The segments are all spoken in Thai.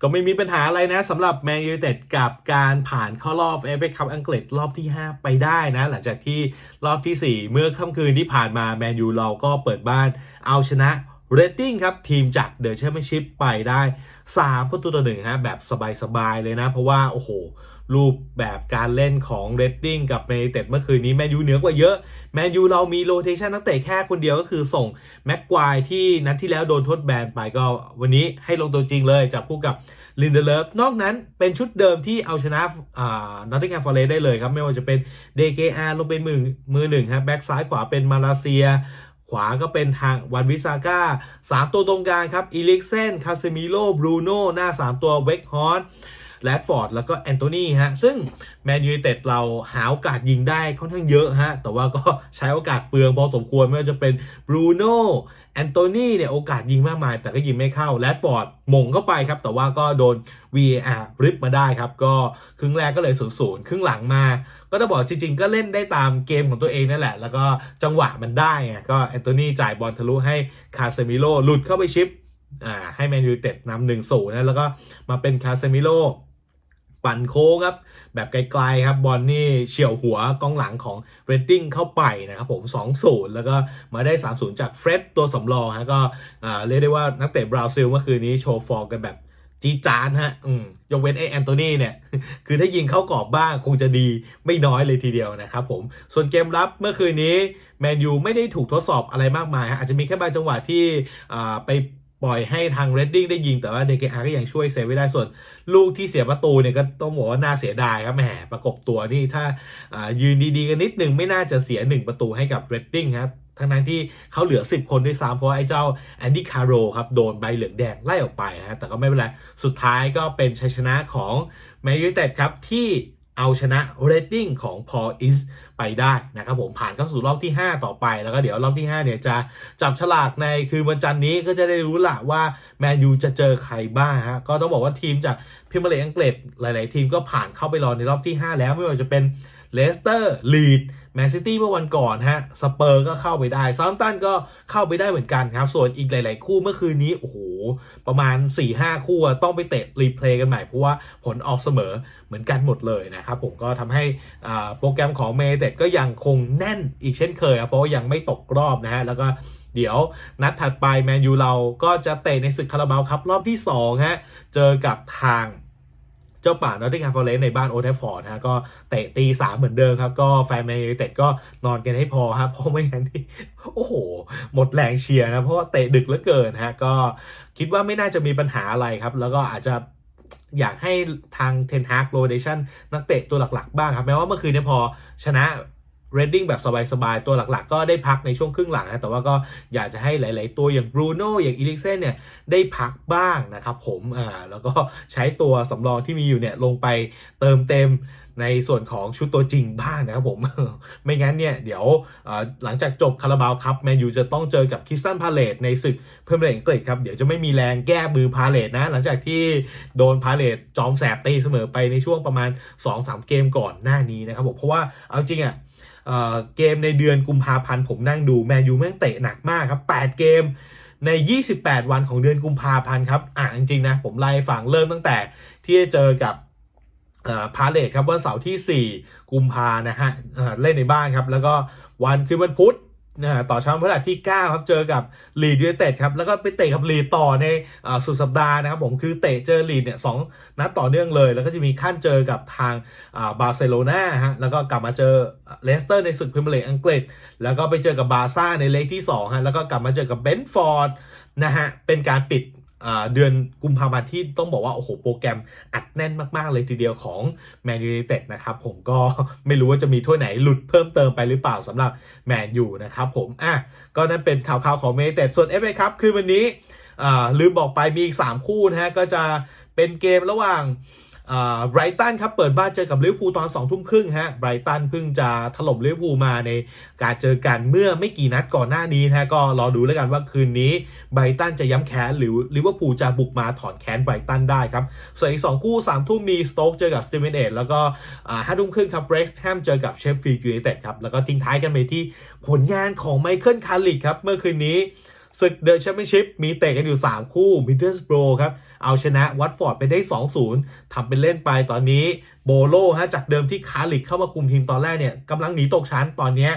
ก็ไม่มีปัญหาอะไรนะสำหรับแมนยูเต็ดกับการผ่านเข้ารอบเอฟเอคัพอังกฤษรอบที่ 5 ไปได้นะ หลังจากที่รอบทีสี่ 4 เมื่อค่ำคืนที่ผ่านมาแมนยูเราก็เปิดบ้านเอาชนะเรตติ้งครับ ทีมจากเดอะแชมเปี้ยนชิพไปได้ 3 ประตูต่อหนึ่งฮะแบบสบาย ๆ เลยนะ เพราะว่า โอ้โห รูปแบบการเล่นของเรตติ้งกับแมนยูเต็ดเมื่อคืนนี้แมนยูเหนือกว่าเยอะ แมนยูเรามีโรเทชันนักเตะแค่คนเดียวก็คือส่งแม็กควายที่นัดที่แล้วโดนทดแบนไปก็วันนี้ให้ลงตัวจริงเลยจับคู่กับลินเดเลฟนอกนั้นเป็นชุดเดิมที่เอาชนะนอตติงแฮมฟอร์เรสได้เลยครับ ไม่ว่าจะเป็น DKR ลงเป็นมือมือหนึ่งครับแบ็กซ้ายขวาเป็นมาเลเซีย ขวาก็เป็นทางวันวิซาก้าสามตัวตรงกลางครับอีลิกเซนคาเซมิโลบรูโน่หน้า3ตัวเวกฮอร์ แรดฟอร์ดแล้วก็แอนโทนีฮะซึ่งแมนยู i เต็ดเราหาโอกาสยิงได้ค่อนข้างเยอะฮะแต่ว่าก็ใช้โอกาสเปลืองพอสมควรไม่ว่าจะเป็นบรูโน่แอนโทนีเนี่ยโอกาสยิงมากมาย แต่ก็ยิงไม่เข้าแรดฟอร์ดมงเข้าไปครับ แต่ว่าก็โดน VAR ริบมาได้ครับ ก็ครึ่งแรกก็เลยศูนย์ศูนย์ครึ่งหลังมา ก็ต้องบอกจริง ๆ ก็เล่นได้ตามเกมของตัวเองนั่นแหละ แล้วก็จังหวะมันได้ไงก็แอนโทนีจ่ายบอลทะลุให้คาเซมิโลหลุดเข้าไปชิปอ่าให้แมนยูเต็ดนำหนึ่งศูนย์นะแล้วก็มาเป็นคาเซมิโล ปั่นโค้งครับ แบบไกลๆครับบอลนี่เฉี่ยวหัวกองหลังของเรดดิ้งเข้าไปนะครับผม2-0 แล้วก็มาได้ 3-0 จากเฟร็ดตัวสำรองฮะก็อ่าเรียกได้ว่านักเตะบราซิลเมื่อคืนนี้โชว์ฟอร์มกันแบบจีจานฮะอืมยกเว้นไอแอนโทนีเนี่ย คือถ้ายิงเข้ากรอบบ้างคงจะดีไม่น้อยเลยทีเดียวนะครับผม ส่วนเกมรับเมื่อคืนนี้แมนยูไม่ได้ถูกทดสอบอะไรมากมาย อาจจะมีแค่บางจังหวะที่อ่าไป ปล่อยให้ทางเรดดิ้งได้ยิงแต่ว่าเดกอาก็ยังช่วยเซฟไว้ได้ส่วน ลูกที่เสียประตูเนี่ยก็ต้องบอกว่าน่าเสียดายครับแหมประกบตัวนี่ถ้ายืนดีๆกันนิดหนึ่งไม่น่าจะเสีย 1 ประตูให้กับเรดดิ้งครับทั้งนั้นที่เขาเหลือ 10 คนด้วยซ้ำเพราะไอ้เจ้าแอนดี้คาร์โรครับโดนใบเหลืองแดงไล่ออกไปนะฮะแต่ก็ไม่เป็นไร สุดท้ายก็เป็นชัยชนะของแมนยูไนเต็ดครับที่ เอาชนะเรตติ้งของพออิสไปได้นะครับผมผ่านเข้าสู่รอบที่ 5 ต่อไปแล้วก็เดี๋ยวรอบที่ 5 เนี่ยจะจับฉลากในคืนวันจันทร์นี้ก็จะได้รู้ละว่าแมนยูจะเจอใครบ้างฮะก็ต้องบอกว่าทีมจากพิมเมอร์ลีกอังกฤษหลาย ๆ ทีมก็ผ่านเข้าไปรอในรอบที่ 5 แล้วไม่ว่าจะเป็นเลสเตอร์ลีด แมนซิตี้เมื่อวันก่อนฮะสเปอร์ก็เข้าไปได้ซา m มตันก็เข้าไปได้เหมือนกันครับ ส่วนอีกหลาย ๆ คู่เมื่อคืนนี้ โอ้โห ประมาณ 4-5 คู่ต้องไปเตะรีเพลย์กันใหม่ เพราะว่าผลออกเสมอเหมือนกันหมดเลยนะครับผมก็ทำให้อ่าโปรแกรมของเมเต็ดก็ยังคงแน่นอีกเช่นเคยครับเพราะว่ายังไม่ตกรอบนะฮะแล้วก็เดี๋ยวนัดถัดไปแมนยูเราก็จะเตะในศึกคาราบาวครับรอบที่2ฮะเจอกับทาง จ้าป่านอตติงแฮมฟอร์เรสในบ้านโอเทฟฟอร์ดฮะก็เตะตีสามเหมือนเดิมครับ ก็แฟนแมนยูเต็ดก็นอนกันให้พอฮะเพราะไม่งั้นนี่โอ้โห หมดแรงเชียร์นะ เพราะว่าเตะดึกเหลือเกินฮะก็คิดว่าไม่น่าจะมีปัญหาอะไรครับ แล้วก็อาจจะอยากให้ทางเทนฮากโรเดชันนักเตะตัวหลักๆ บ้างครับ แม้ว่าเมื่อคืนเนี่ยพอชนะ เรดดิ้งแบบสบายๆ ตัวหลักๆ ก็ได้พักในช่วงครึ่งหลังนะแต่ว่าก็อยากจะให้หลายๆ ตัวอย่างบรูโน่อย่างอีลิกเซนเนี่ยได้พักบ้างนะครับผมอ่าแล้วก็ใช้ตัวสำรองที่มีอยู่เนี่ยลงไปเติมเต็ม ในส่วนของชุดตัวจริงบ้างนะครับผม ไม่งั้นเนี่ย เดี๋ยวหลังจากจบคาราบาวครับแมนยูจะต้องเจอกับคิสตันพาเลตในศึกเพิ่มเลีกอังกฤษครับ เดี๋ยวจะไม่มีแรงแก้มือพาเลตนะ หลังจากที่โดนพาเลตจอมแสบตีเสมอไปในช่วงประมาณ 2-3 เกมก่อนหน้านี้นะครับผมเพราะว่าเอาจริงอะเอ่อเกมในเดือนกุมภาพันธ์ผมนั่งดูแมนยูแม่งเตะหนักมากครับ 8 เกมใน 28 วันของเดือนกุมภาพันธ์ครับ อ่าจริงๆนะ ผมไล่ฝั่งเริ่มตั้งแต่ที่จะเจอกับ พาเลทครับวันเสาร์ที่ 4 กุมภานะฮะเล่นในบ้านครับ แล้วก็วันคือวันพุธนะฮะต่อเช้าพฤหัสที่ 9 ครับ เจอกับลีดยูไนเต็ดครับ แล้วก็ไปเตะกับลีดต่อในอสุดสัปดาห์นะครับผม คือเตะเจอลีดเนี่ยสองนัดต่อเนื่องเลย แล้วก็จะมีขั้นเจอกับทางบาร์เซโลนาฮะ แล้วก็กลับมาเจอเลสเตอร์ในศึกพรีเมียร์ลีกอังกฤษ แล้วก็ไปเจอกับบาร์ซ่าในเลกที่2ฮะ แล้วก็กลับมาเจอกับเบนฟอร์ดนะฮะ เป็นการปิด เดือนกุมภาพันธ์ที่ต้องบอกว่า โอ้โห โปรแกรมอัดแน่นมากๆเลยทีเดียวของแมนยูไนเต็ดนะครับผมก็ไม่รู้ว่าจะมีถ้วยไหนหลุดเพิ่มเติมไปหรือเปล่าสำหรับแมนยูนะครับผมอะก็นั่นเป็นข่าวๆของแมนยู i นเต็ดส่วนเอฟเอครับคือวันนี้ลืมบอกไปมีอีก 3 คู่นะฮะก็จะเป็นเกมระหว่าง ไบรตันครับเปิดบ้านเจอกับลิเวอร์พูลตอน2ทุ่มครึ่งฮะไบรตันเพิ่งจะถล่มลิเวอร์พูลมาในการเจอกันเมื่อไม่กี่นัดก่อนหน้านี้นะฮะก็รอดูแล้วกันว่าคืนนี้ไบรตันจะย้ำแค้นหรือลิเวอร์พูลจะบุกมาถอนแค้นไบรตันได้ครับส่วนอีก 2 คู่3ทุ่มมีสโต๊กเจอกับสตีเวนเอดแล้วก็ห้าทุ่มครึ่งครับเบรสแฮมเจอกับเชฟฟิลด์ยูไนเต็ดครับแล้วก็ทิ้งท้ายกันไปที่ผลงานของไมเคิลคาร์ลิกครับเมื่อคืนนี้ ศึกเดอะแชมเปี้ยนชิพมีเตะกันอยู่ 3 คู่มิดเดิลสโบรครับ เอาชนะวัตฟอร์ดไปได้ 2-0 ทำเป็นเล่นไปตอนนี้โบโลฮะจากเดิมที่คาริกเข้ามาคุมทีมตอนแรกเนี่ยกำลังหนีตกชั้นตอนนี้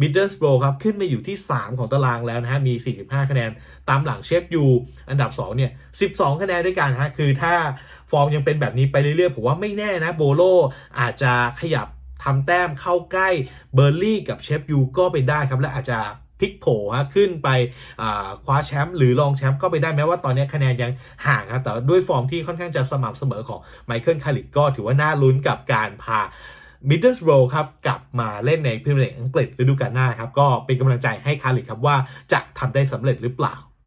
มิดเดิลสโบรครับ ขึ้นมาอยู่ที่ 3 ของตารางแล้วนะฮะ มี 45 คะแนน ตามหลังเชฟยูอันดับ 2 เนี่ย 12 คะแนนด้วยกันฮะ คือถ้าฟอร์มยังเป็นแบบนี้ไปเรื่อยๆ ผมว่าไม่แน่นะโบโลอาจจะขยับทำแต้มเข้าใกล้เบอร์ลี่กับเชฟยูก็เป็นได้ครับและอาจจะ พลิกโผฮะขึ้นไปคว้าแชมป์หรือรองแชมป์ก็ไปได้แม้ว่าตอนนี้คะแนนยังห่างครับแต่ด้วยฟอร์มที่ค่อนข้างจะสม่ำเสมอของไมเคิลคาริกก็ถือว่าน่าลุ้นกับการพามิดเดิลสโรครับกลับมาเล่นในพรีเมียร์ลีกอังกฤษฤดูกาลหน้าครับก็เป็นกำลังใจให้คาริกครับว่าจะทำได้สำเร็จหรือเปล่า